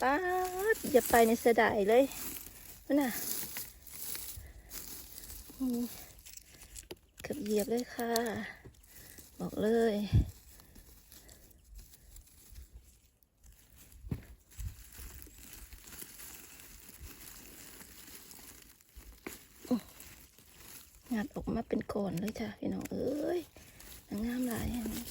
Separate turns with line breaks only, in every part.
ป้าดอย่าไปในเสดายเลยนั่นน่ะอืมเกือบเหยียบเลยค่ะ บอกเลยงัดออกมาเป็นก้อนเลยจ้ะพี่น้องเอ้ยงงามหลายอันนี้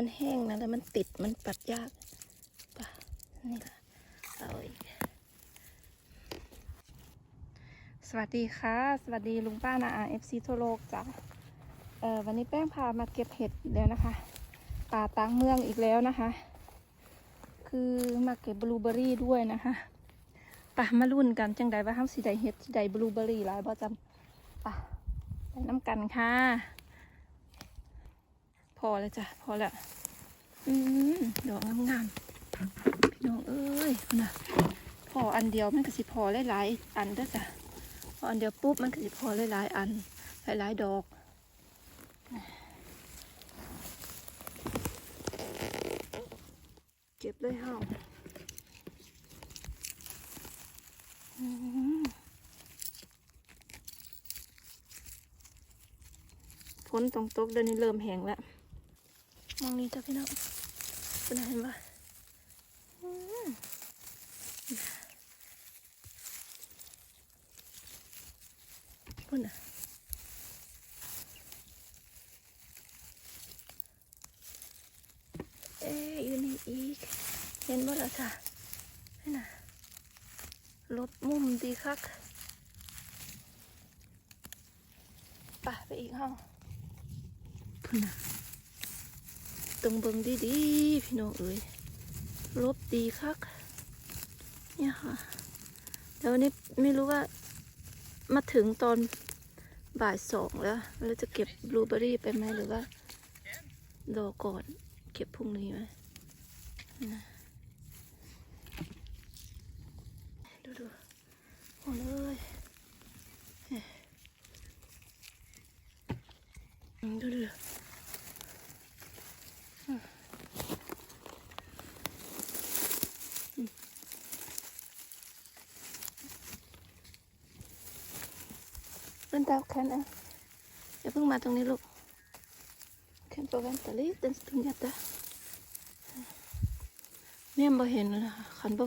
มันแห้งนะแล้วมันติดมันปัดยากป่ะนี่ละเอาอีกสวัสดีค่ะ สวัสดีลุงป้านาอาเอฟซีทั่วโลกจ้ะเอ่อวันนี้แป้งพามาเก็บเห็ดอีกแล้วนะคะป่าตางเมืองอีกแล้วนะคะ คือมาเก็บบลูเบอรี่ด้วยนะคะปะมารุ่นกันจังใดว่าเฮาสิได้เฮ็ดสิได้บลูเบอรี่หลายบ่จำปะไปน้ำกันค่ะ พอแล้วจ้ะ พอแล้วอืมดอกงามๆพี่น้องเอ้ยพุ่นะพออันเดียวมันก็สิพอหลายๆอันด้อจ้ะพออันเดียวปุ๊บมันก็สิพอหลายๆอันหลายๆดอกเก็บเลยเฮาอืมฝนตรงตกเดี๋ยวนี้เริ่มแห้งแล้ว มองนี้จ้ะพี่น้องเป็นไงบ้างพุ่นอะเอ๊ะอยู่นี่อีก เห็นบ่ล่ะจ้ะนี่นะลบมุมดีคักปะไปอีกห้องพุ่นนะ ตรงเบิงดีๆพี่น้องเอ๋ยลบดีคัก เนี่ยค่ะเดี๋ยววันนี้ไม่รู้ว่ามาถึงตอนบ่ายสองแล้วเราจะเก็บบลูเบอรี่ไปไหมหรือว่ารอก่อนเก็บพรุ่งนี้ไหมนะดูดูโอ้เลยดูดูอืมอืมเป็น ตาแคนอะอย่าเพิ่งมาตรงนี้ลูกแคนตัวแวนตะลิเดินสปริงยัตตาเมี่ยมบ่เห็นเลยนะคะขันบ่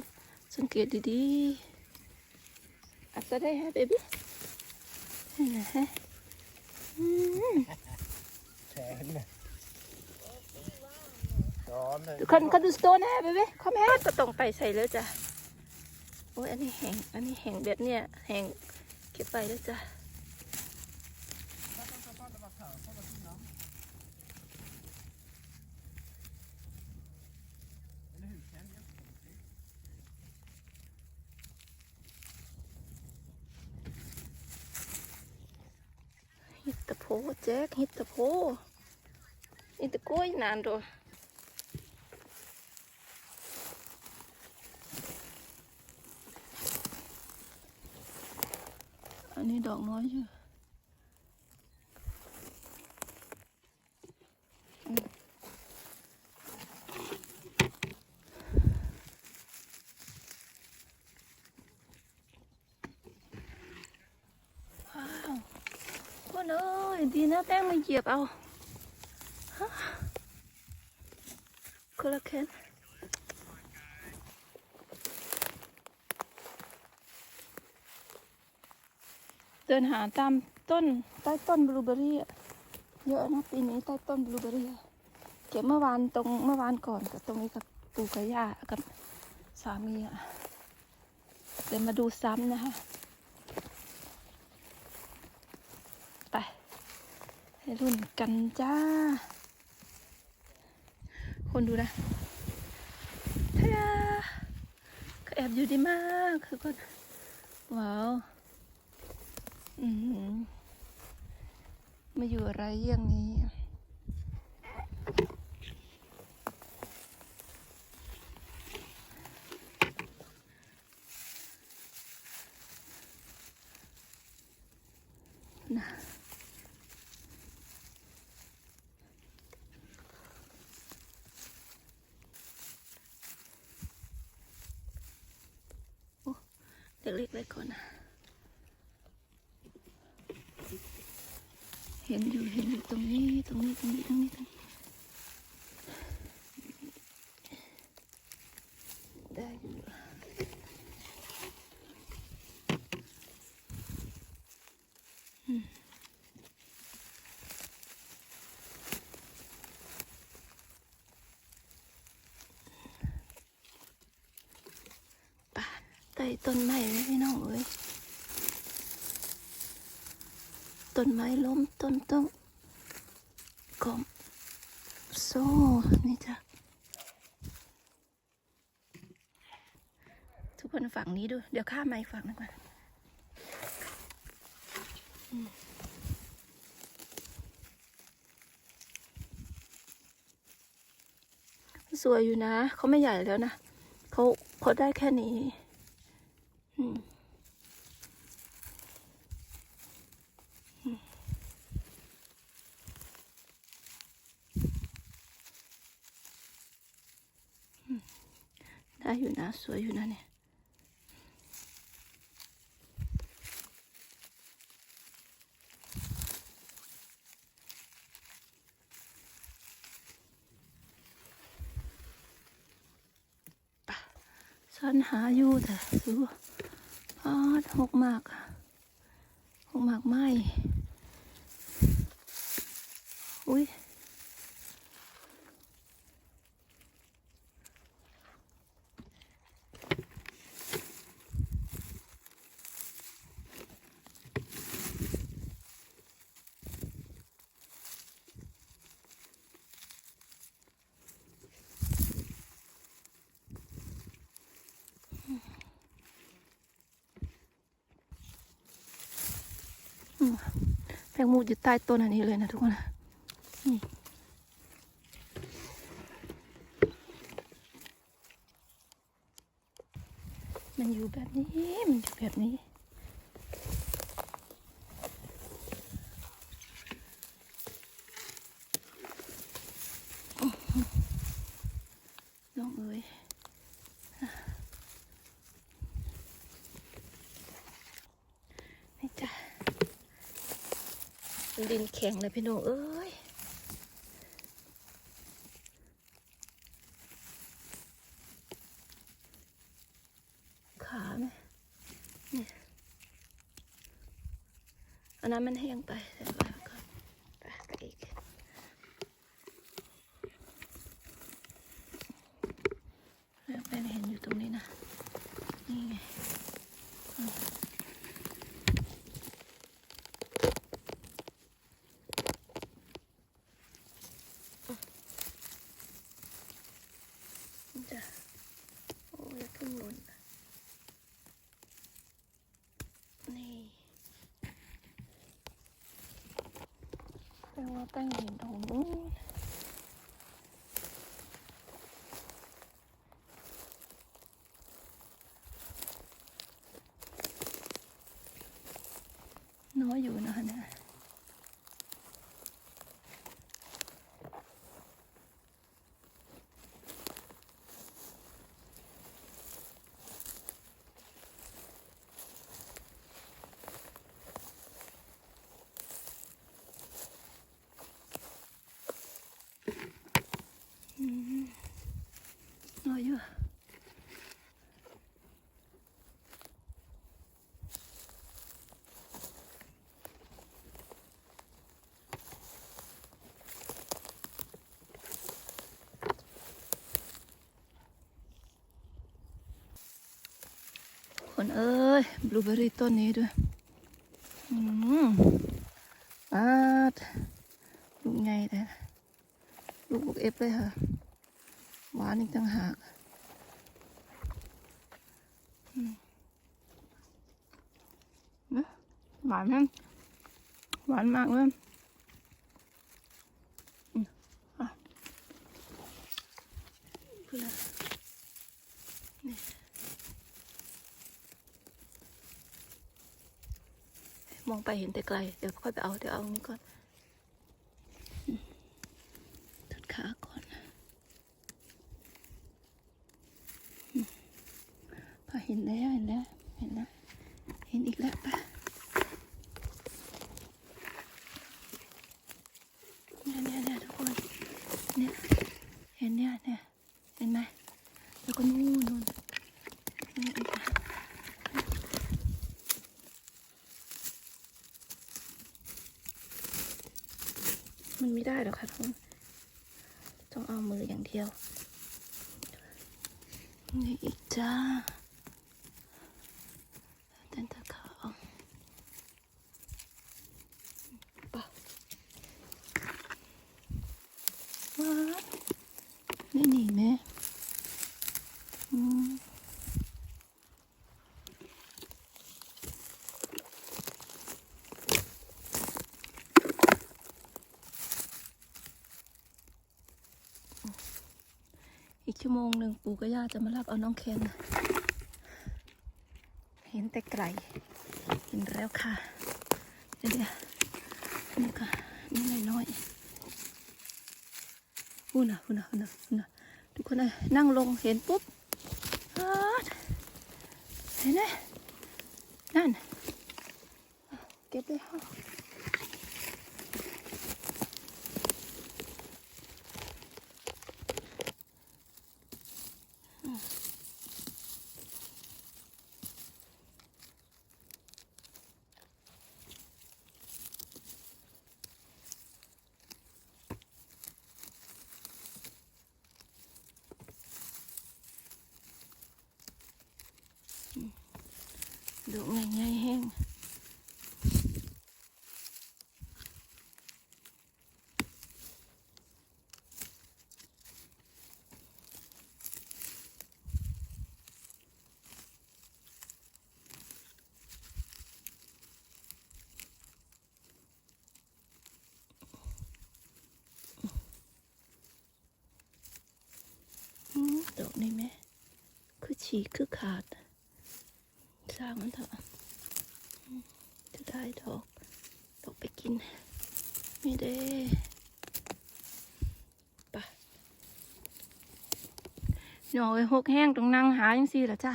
สังเกตดีๆอัดได้ฮะเบบี้เห็นไหมฮะอืม
แขนเนี่ยร้อนเลย
ดูคนคนดูสโตนนะเบบี้คอมแฮก็ต้องไปใส่แล้วจ้ะโอ้ยอันนี้แห้งอันนี้แห้งแบบเนี้ยแห้งเก็บไปแล้วจ้ะ ฮิตตะโพ แจ็คฮิตตะโพอิตตะโก้ยนานดูอันนี้ดอกน้อยอยู่อืมว้าวคนเอ้ย ดีนะแป้งมาเหยียบเอาฮะคนละแคนเดินหาตามต้นใต้ต้นบลูเบอรี่เยอะนะปีนี้ใต้ต้นบลูเบอรี่เก็บเมื่อวานตรงเมื่อวานก่อนกับตรงนี้กับปู่กับย่ากับสามีอะเดี๋ยวมาดูซ้ำนะคะ ไปให้ รุ่นกันจ้า คนดูนะทยาก็แอบอยู่ดีมากคือคนว้าว อือหือมาอยู่อะไรอย่างนี้ นะ เล็กๆไว้ก่อนนะ เห็นอยู่เห็นอยู่ตรงนี้ตรงนี้ตรงนี้ตรงนี้ตรงนี้ได้อยู่อืมไป่ะใต้ต้นไม้ไหมพี่น้องเอ้ยต้นไม้ล้มต้นต้องกอมโซ่นี่จ้ะทุกคนฝั่งนี้ดู เดี๋ยวข้ามมาอีกฝั่งนึงก่อนสวยอยู่นะ เขาไม่ใหญ่แล้วนะเขาเขาได้แค่นี้ อืม ได้อยู่นะ สวยอยู่นะเนี่ยฉันหาอยู่แต่สู้อพอดหกมากหกมากไหมอุ้ย แตงโมอยู่ใต้ต้นอันนี้เลยนะทุกคนนี่มันอยู่แบบนี้ มันอยู่แบบนี้ น้องเอ๋ยนี่จ้ะ ดินแข็งเลยพี่น้องเอ้ยขาไหมเนี่ยอันนั้นมันแห้งไปแต่ว่าปก่อนไปกันอีกแล้วเป็นเห็นอยู่ตรงนี้นะ นี่ไงอืม จ้ะโอ้ยขึ้นบนนี่แปลว่าตั้งหินตรงนู้นอยอยู่นะคะเนี่ย อืมน้อยอยู่ คนเอ้ยบลูเบอร์รี่ต้นนี้ด้วย อืมอาดลูกไงแต่ลูกบุกเอฟเลยค่ะ หวานอีกต่างหากหวานไหมหวานมากเลยนี่ มองไปเห็นแต่ไกล เดี๋ยวค่อยไปเอา เดี๋ยวเอานี้ก่อนตัดขาก่อนพอเห็นแล้วเห็นแล้วเห็นแล้วเห็นอีกแล้วปะเนี่ยเนี่ยเนี่ยทุกคน เนี่ย เห็นเนี่ยเนี่ย ค่ะทุกคนต้องเอามืออย่างเดียวนี่อีกจ้าเต้นตะขาวปะว้านี่หนีไหมอืมอีกชั่วโมง หนึ่งปู่กับย่าจะมารับเอาน้องเคนเห็นแต่ไกลเห็นแล้วค่ะเดี๋ยวนี่ค่ะนี่น้อยๆพูดนะพูดนะพูดนะพูดนะทุกคนเลยนั่งลงเห็นปุ๊บเห็นไหมนั่นเก็บได้ค่ะดูง่ายๆแห้งอืมดอกนี่ไหมคือฉีกคือขาด สร้างมันเถอะจะได้ดอกดอกไปกิน ไม่ได้ปะหน่อยหกแห้งตรงนั่งหาจังสี่ละจ้า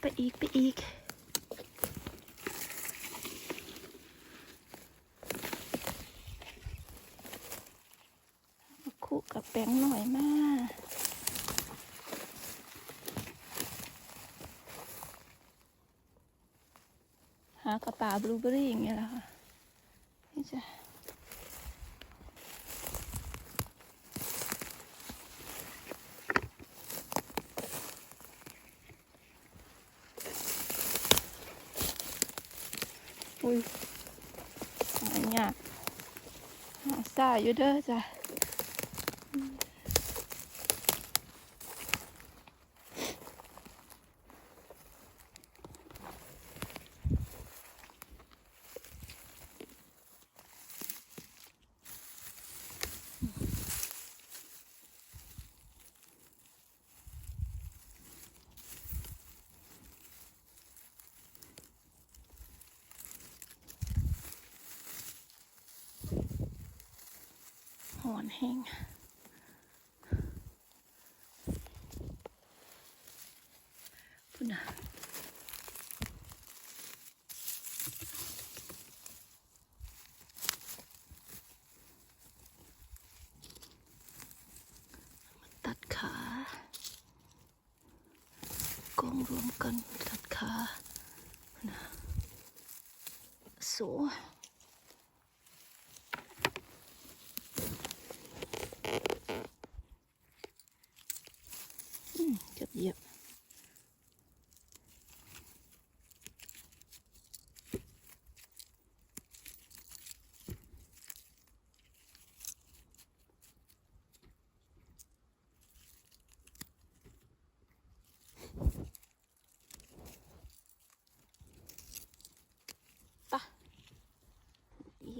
ไปอีกไปอีกคู่กับแป้งหน่อยมาก หากระป๋าบลูเบอรี่อย่างเงี้ยแหละค่ะนี่จ้ะอุ้ยหายากหาซ่าอยู่เด้อจ้ะ หอนแห้งพุ่นนะมาตัดขา กองรวมกันตัดขานน่ะโส